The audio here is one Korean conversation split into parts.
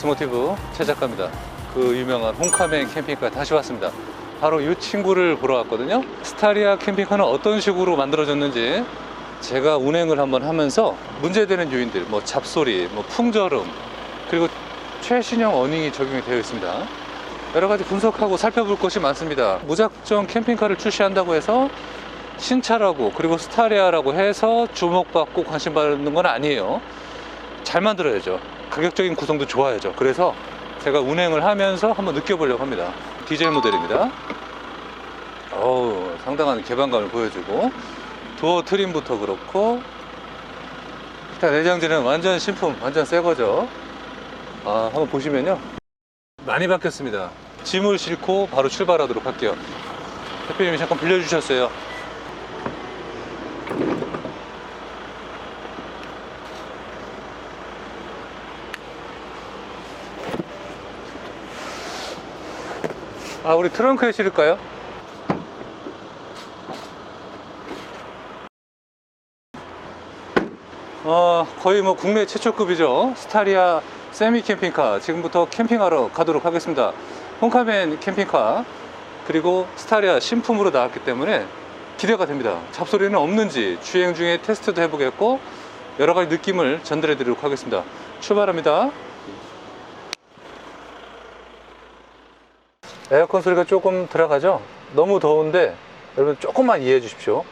에스모티브 최 작가입니다. 그 유명한 홍카멘 캠핑카 다시 왔습니다. 바로 이 친구를 보러 왔거든요. 스타리아 캠핑카는 어떤 식으로 만들어졌는지 제가 운행을 한번 하면서 문제되는 요인들 뭐 잡소리 뭐 풍절음 그리고 최신형 어닝이 적용이 되어 있습니다. 여러 가지 분석하고 살펴볼 것이 많습니다. 무작정 캠핑카를 출시한다고 해서 신차라고 그리고 스타리아라고 해서 주목받고 관심 받는 건 아니에요. 잘 만들어야죠. 가격적인 구성도 좋아야죠. 그래서 제가 운행을 하면서 한번 느껴보려고 합니다. 디젤 모델입니다. 어우, 상당한 개방감을 보여주고 도어 트림부터 그렇고 일단 내장재는 완전 신품, 완전 새 거죠. 아, 한번 보시면요. 많이 바뀌었습니다. 짐을 싣고 바로 출발하도록 할게요. 대표님이 잠깐 빌려주셨어요. 아, 우리 트렁크에 실을까요? 어, 거의 뭐 국내 최초급이죠. 스타리아 세미 캠핑카. 지금부터 캠핑하러 가도록 하겠습니다. 홍카멘 캠핑카. 그리고 스타리아 신품으로 나왔기 때문에 기대가 됩니다. 잡소리는 없는지 주행 중에 테스트도 해보겠고 여러 가지 느낌을 전달해 드리도록 하겠습니다. 출발합니다. 에어컨 소리가 조금 들어가죠? 너무 더운데 여러분 조금만 이해해 주십시오.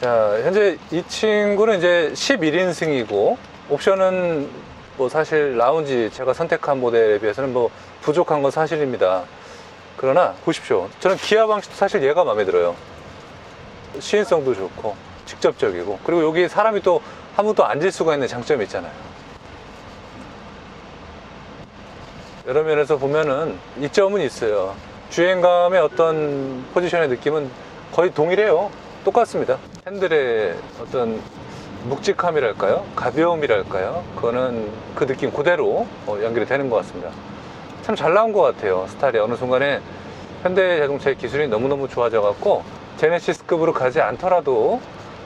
자, 현재 이 친구는 이제 11인승이고 옵션은 뭐 사실 라운지 제가 선택한 모델에 비해서는 뭐 부족한 건 사실입니다. 그러나 보십시오. 저는 기아 방식도 사실 얘가 마음에 들어요. 시인성도 좋고 직접적이고 그리고 여기 사람이 또 아무도 앉을 수가 있는 장점이 있잖아요. 여러 면에서 보면은 이점은 있어요. 주행감의 어떤 포지션의 느낌은 거의 동일해요. 똑같습니다. 핸들의 어떤 묵직함이랄까요? 가벼움이랄까요? 그거는 그 느낌 그대로 어, 연결이 되는 것 같습니다. 참 잘 나온 것 같아요. 스타일이 어느 순간에 현대 자동차의 기술이 너무너무 좋아져 갖고 제네시스급으로 가지 않더라도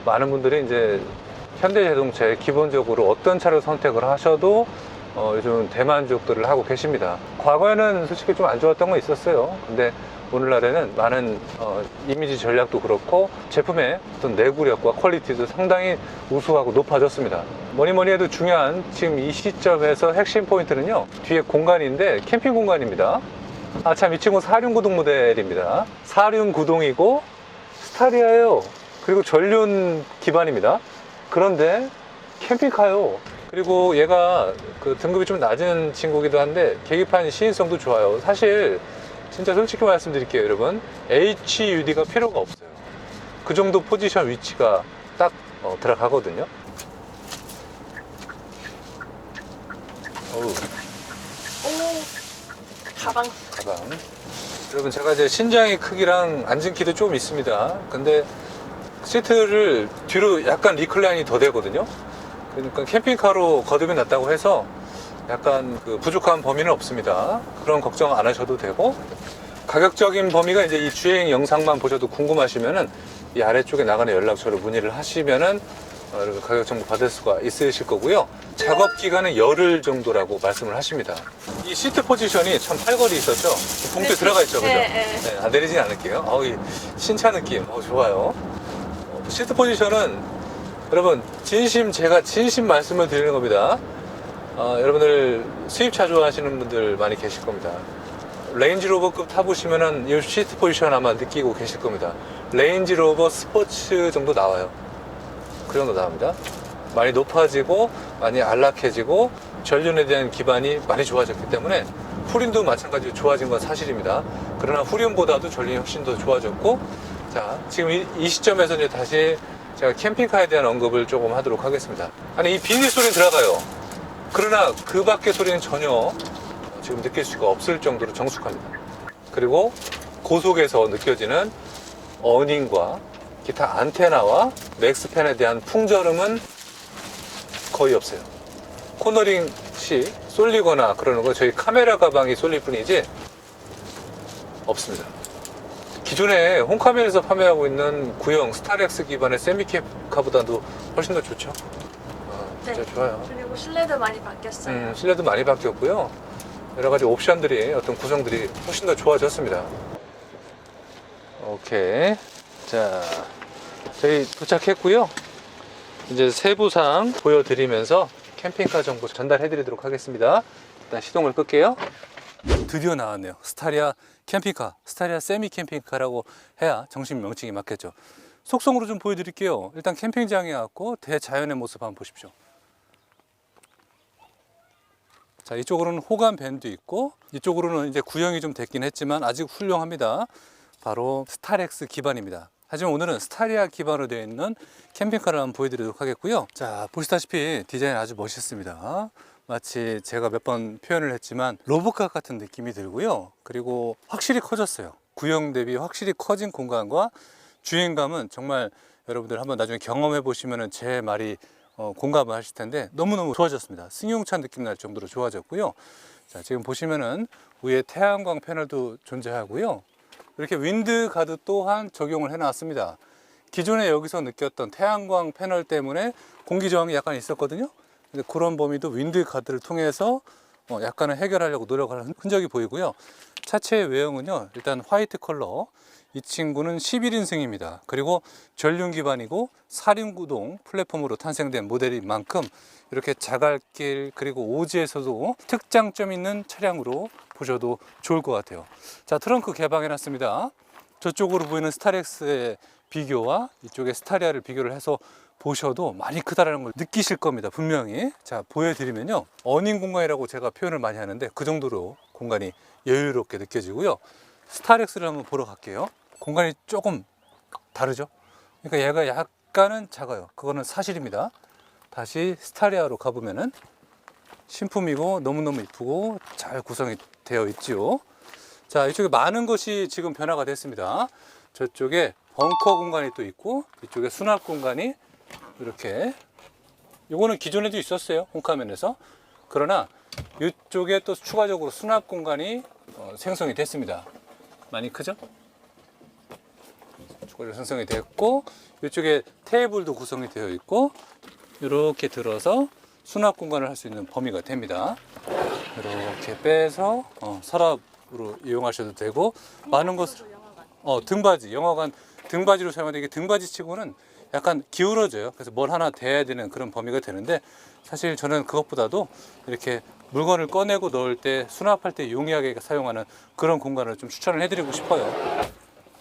많은 분들이 이제 현대 자동차에 기본적으로 어떤 차를 선택을 하셔도 어, 요즘 대만족들을 하고 계십니다. 과거에는 솔직히 좀 안 좋았던 건 있었어요. 근데 오늘날에는 많은 어, 이미지 전략도 그렇고 제품의 어떤 내구력과 퀄리티도 상당히 우수하고 높아졌습니다. 뭐니 뭐니 해도 중요한 지금 이 시점에서 핵심 포인트는요. 뒤에 공간인데 캠핑 공간입니다. 아 참 이 친구 사륜 구동 모델입니다. 사륜 구동이고 스타리아예요. 그리고 전륜 기반입니다. 그런데 캠핑카요. 그리고 얘가 그 등급이 좀 낮은 친구기도 한데 계기판 시인성도 좋아요. 사실 진짜 솔직히 말씀드릴게요, 여러분. HUD가 필요가 없어요. 그 정도 포지션 위치가 딱 어, 들어가거든요. 어우, 오 가방 가방. 여러분 제가 이제 신장의 크기랑 앉은 키도 좀 있습니다. 근데 시트를 뒤로 약간 리클라인이 더 되거든요. 그러니까 캠핑카로 거듭이 났다고 해서 약간 그 부족한 범위는 없습니다. 그런 걱정 안 하셔도 되고 가격적인 범위가 이제 이 주행 영상만 보셔도 궁금하시면은 이 아래쪽에 나가는 연락처로 문의를 하시면은 어, 이렇게 가격 정보 받을 수가 있으실 거고요. 작업 기간은 열흘 정도라고 말씀을 하십니다. 이 시트 포지션이 참 팔걸이 있었죠. 봉투에 네, 들어가 있죠, 그죠? 네, 네. 네, 안 내리진 않을게요. 어우, 이 신차 느낌, 어, 좋아요. 어, 시트 포지션은 여러분 진심 제가 진심 말씀을 드리는 겁니다. 어, 여러분들 수입차 좋아하시는 분들 많이 계실 겁니다. 레인지로버급 타보시면은 이 시트 포지션 아마 느끼고 계실 겁니다. 레인지로버 스포츠 정도 나와요. 그 정도 나옵니다. 많이 높아지고 많이 안락해지고 전륜에 대한 기반이 많이 좋아졌기 때문에 후륜도 마찬가지로 좋아진 건 사실입니다. 그러나 후륜보다도 전륜이 훨씬 더 좋아졌고 자 지금 이, 이 시점에서 이제 다시 제가 캠핑카에 대한 언급을 조금 하도록 하겠습니다. 아니 이 비닐 소리는 들어가요. 그러나 그 밖의 소리는 전혀 지금 느낄 수가 없을 정도로 정숙합니다. 그리고 고속에서 느껴지는 어닝과 기타 안테나와 맥스팬에 대한 풍절음은 거의 없어요. 코너링 시 쏠리거나 그러는 거 저희 카메라 가방이 쏠릴 뿐이지 없습니다. 기존에 홈카메라에서 판매하고 있는 구형 스타렉스 기반의 세미캡카보다도 훨씬 더 좋죠. 어, 네. 진짜 좋아요. 그리고 실내도 많이 바뀌었어요. 음, 실내도 많이 바뀌었고요. 여러 가지 옵션들이 어떤 구성들이 훨씬 더 좋아졌습니다. 오케이. 자, 저희 도착했고요. 이제 세부상 보여드리면서 캠핑카 정보 전달해 드리도록 하겠습니다. 일단 시동을 끌게요. 드디어 나왔네요. 스타리아 캠핑카, 스타리아 세미 캠핑카라고 해야 정식 명칭이 맞겠죠. 속성으로 좀 보여드릴게요. 일단 캠핑장에 왔고 대자연의 모습 한번 보십시오. 자, 이쪽으로는 호감 밴도 있고 이쪽으로는 이제 구형이 좀 됐긴 했지만 아직 훌륭합니다. 바로 스타렉스 기반입니다. 하지만 오늘은 스타리아 기반으로 되어 있는 캠핑카를 한번 보여드리도록 하겠고요. 자, 보시다시피 디자인 아주 멋있습니다. 마치 제가 몇 번 표현을 했지만 로봇카 같은 느낌이 들고요. 그리고 확실히 커졌어요. 구형 대비 확실히 커진 공간과 주행감은 정말 여러분들 한번 나중에 경험해 보시면 제 말이 어, 공감을 하실 텐데 너무너무 좋아졌습니다. 승용차 느낌 날 정도로 좋아졌고요. 자, 지금 보시면은 위에 태양광 패널도 존재하고요. 이렇게 윈드 가드 또한 적용을 해 놨습니다. 기존에 여기서 느꼈던 태양광 패널 때문에 공기 저항이 약간 있었거든요. 근데 그런 범위도 윈드 가드를 통해서 어, 약간은 해결하려고 노력하는 흔적이 보이고요. 차체의 외형은요, 일단 화이트 컬러. 이 친구는 11인승입니다. 그리고 전륜 기반이고 사륜구동 플랫폼으로 탄생된 모델인 만큼 이렇게 자갈길 그리고 오지에서도 특장점 있는 차량으로 보셔도 좋을 것 같아요. 자, 트렁크 개방해 놨습니다. 저쪽으로 보이는 스타렉스의 비교와 이쪽의 스타리아를 비교를 해서 보셔도 많이 크다라는 걸 느끼실 겁니다. 분명히. 자, 보여드리면요. 어닝 공간이라고 제가 표현을 많이 하는데 그 정도로 공간이 여유롭게 느껴지고요. 스타렉스를 한번 보러 갈게요. 공간이 조금 다르죠? 그러니까 얘가 약간은 작아요. 그거는 사실입니다. 다시 스타리아로 가보면은 신품이고 너무너무 이쁘고 잘 구성이 되어 있지요. 자, 이쪽에 많은 것이 지금 변화가 됐습니다. 저쪽에 벙커 공간이 또 있고 이쪽에 수납 공간이 이렇게 요거는 기존에도 있었어요. 홈카면에서. 그러나 이쪽에 또 추가적으로 수납 공간이 어, 생성이 됐습니다. 많이 크죠? 추가적으로 생성이 됐고 이쪽에 테이블도 구성이 되어 있고 이렇게 들어서 수납 공간을 할 수 있는 범위가 됩니다. 이렇게 빼서 어, 서랍으로 이용하셔도 되고 많은 것을. 어, 등받이, 영화관 등받이로 사용하는데 이게 등받이 치고는 약간 기울어져요. 그래서 뭘 하나 대야 되는 그런 범위가 되는데 사실 저는 그것보다도 이렇게 물건을 꺼내고 넣을 때 수납할 때 용이하게 사용하는 그런 공간을 좀 추천을 해드리고 싶어요.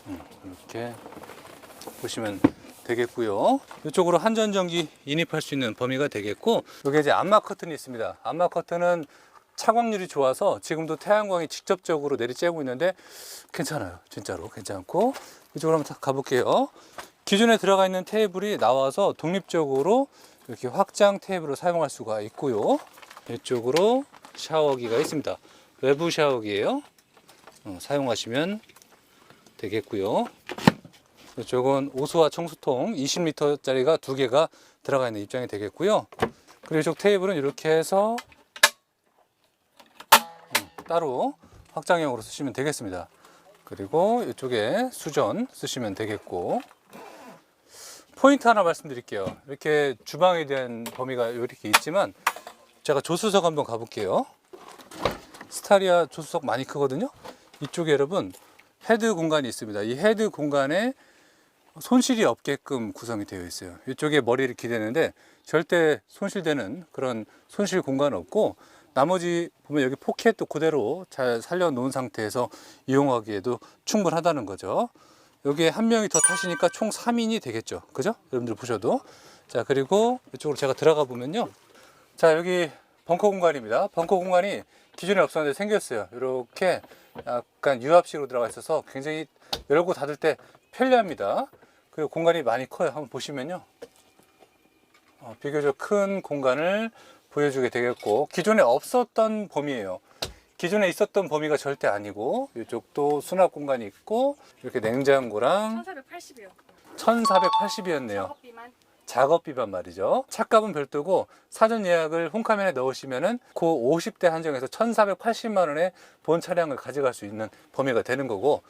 음, 이렇게 보시면 되겠고요. 이쪽으로 한전전기 인입할 수 있는 범위가 되겠고 여기 이제 안마 커튼이 있습니다. 안마 커튼은 차광률이 좋아서 지금도 태양광이 직접적으로 내리쬐고 있는데 괜찮아요. 진짜로 괜찮고 이쪽으로 한번 딱 가볼게요. 기존에 들어가 있는 테이블이 나와서 독립적으로 이렇게 확장 테이블을 사용할 수가 있고요. 이쪽으로 샤워기가 있습니다. 외부 샤워기예요. 어, 사용하시면 되겠고요. 이쪽은 오수와 청수통 20리터짜리가 두 개가 들어가 있는 입장이 되겠고요. 그리고 이쪽 테이블은 이렇게 해서 음, 따로 확장형으로 쓰시면 되겠습니다. 그리고 이쪽에 수전 쓰시면 되겠고 포인트 하나 말씀드릴게요. 이렇게 주방에 대한 범위가 이렇게 있지만 제가 조수석 한번 가볼게요. 스타리아 조수석 많이 크거든요. 이쪽에 여러분 헤드 공간이 있습니다. 이 헤드 공간에 손실이 없게끔 구성이 되어 있어요. 이쪽에 머리를 기대는데 절대 손실되는 그런 손실 공간 없고 나머지 보면 여기 포켓도 그대로 잘 살려 놓은 상태에서 이용하기에도 충분하다는 거죠. 여기에 한 명이 더 타시니까 총 3인이 되겠죠. 그죠? 여러분들 보셔도. 자, 그리고 이쪽으로 제가 들어가 보면요. 자, 여기 벙커 공간입니다. 벙커 공간이 기존에 없었는데 생겼어요. 이렇게 약간 유압식으로 들어가 있어서 굉장히 열고 닫을 때 편리합니다. 그리고 공간이 많이 커요. 한번 보시면요. 어, 비교적 큰 공간을 보여주게 되겠고 기존에 없었던 범위예요. 기존에 있었던 범위가 절대 아니고 이쪽도 수납 공간이 있고 이렇게 냉장고랑 1480이요. 1480이었네요. 작업비만. 작업비만 말이죠. 차값은 별도고 사전 예약을 홈카면에 넣으시면은 그 50대 한정에서 1,480만 원에 본 차량을 가져갈 수 있는 범위가 되는 거고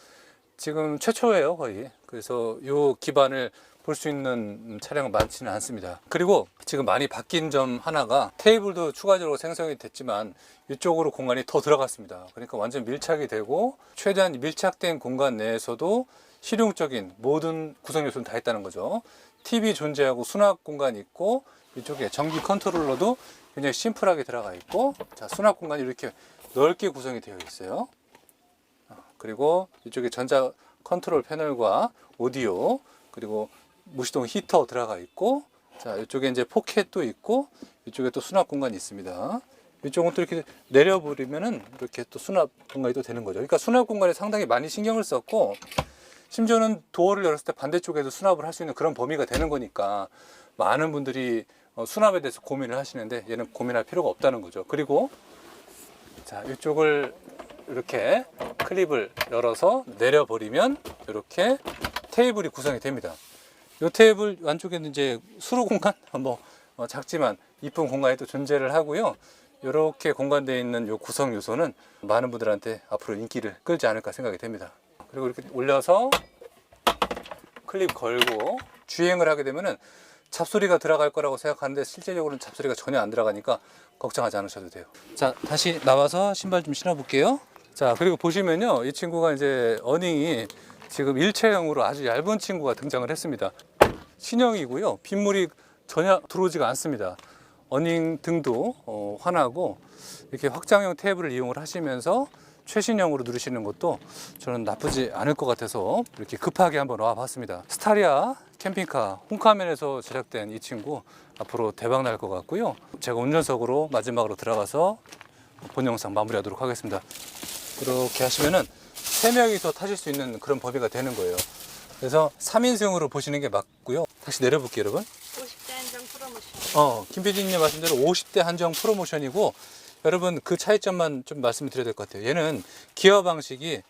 지금 최초예요 거의. 그래서 요 기반을 볼 수 있는 차량은 많지는 않습니다. 그리고 지금 많이 바뀐 점 하나가 테이블도 추가적으로 생성이 됐지만 이쪽으로 공간이 더 들어갔습니다. 그러니까 완전 밀착이 되고 최대한 밀착된 공간 내에서도 실용적인 모든 구성 요소는 다 있다는 거죠. TV 존재하고 수납 공간이 있고 이쪽에 전기 컨트롤러도 굉장히 심플하게 들어가 있고 자 수납 공간이 이렇게 넓게 구성이 되어 있어요. 어, 그리고 이쪽에 전자 컨트롤 패널과 오디오 그리고 무시동 히터 들어가 있고 자 이쪽에 이제 포켓도 있고 이쪽에 또 수납 공간이 있습니다. 이쪽은 또 이렇게 내려버리면은 이렇게 또 수납 공간이 또 되는 거죠. 그러니까 수납 공간에 상당히 많이 신경을 썼고 심지어는 도어를 열었을 때 반대쪽에도 수납을 할 수 있는 그런 범위가 되는 거니까 많은 분들이 어, 수납에 대해서 고민을 하시는데 얘는 고민할 필요가 없다는 거죠. 그리고 자 이쪽을 이렇게 클립을 열어서 내려버리면 이렇게 테이블이 구성이 됩니다. 이 테이블 안쪽에는 이제 수로 공간 뭐 어, 작지만 이쁜 공간이 또 존재를 하고요. 이렇게 공간되어 있는 이 구성 요소는 많은 분들한테 앞으로 인기를 끌지 않을까 생각이 됩니다. 그리고 이렇게 올려서 클립 걸고 주행을 하게 되면은 잡소리가 들어갈 거라고 생각하는데 실제적으로는 잡소리가 전혀 안 들어가니까 걱정하지 않으셔도 돼요. 자, 다시 나와서 신발 좀 신어 볼게요. 자, 그리고 보시면요. 이 친구가 이제 어닝이 지금 일체형으로 아주 얇은 친구가 등장을 했습니다. 신형이고요. 빗물이 전혀 들어오지가 않습니다. 어닝 등도 어, 환하고 이렇게 확장형 테이블을 이용을 하시면서 최신형으로 누르시는 것도 저는 나쁘지 않을 것 같아서 이렇게 급하게 한번 와봤습니다. 스타리아 캠핑카 홈카면에서 제작된 이 친구 앞으로 대박 날 것 같고요. 제가 운전석으로 마지막으로 들어가서 본 영상 마무리하도록 하겠습니다. 이렇게 하시면은 세 명이서 타실 수 있는 그런 범위가 되는 거예요. 그래서 3인승으로 보시는 게 맞고요. 다시 내려볼게요, 여러분. 50대 한정 프로모션. 어, 김 PD님 말씀대로 50대 한정 프로모션이고 여러분 그 차이점만 좀 말씀을 드려야 될 것 같아요. 얘는 기어 방식이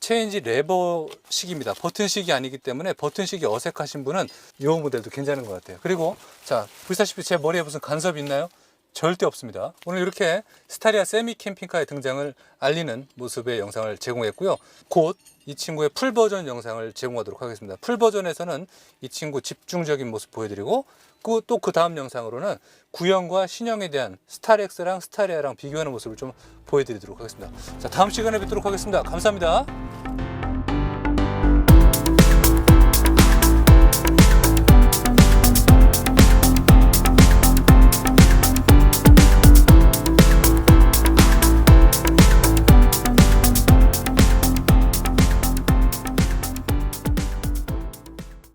체인지 레버식입니다. 버튼식이 아니기 때문에 버튼식이 어색하신 분은 이 모델도 괜찮은 것 같아요. 그리고 자 보시다시피 제 머리에 무슨 간섭이 있나요? 절대 없습니다. 오늘 이렇게 스타리아 세미 캠핑카의 등장을 알리는 모습의 영상을 제공했고요. 곧 이 친구의 풀 버전 영상을 제공하도록 하겠습니다. 풀 버전에서는 이 친구 집중적인 모습 보여드리고 또그 다음 영상으로는 구형과 신형에 대한 스타렉스랑 스타리아랑 비교하는 모습을 좀 보여드리도록 하겠습니다. 자 다음 시간에 뵙도록 하겠습니다. 감사합니다.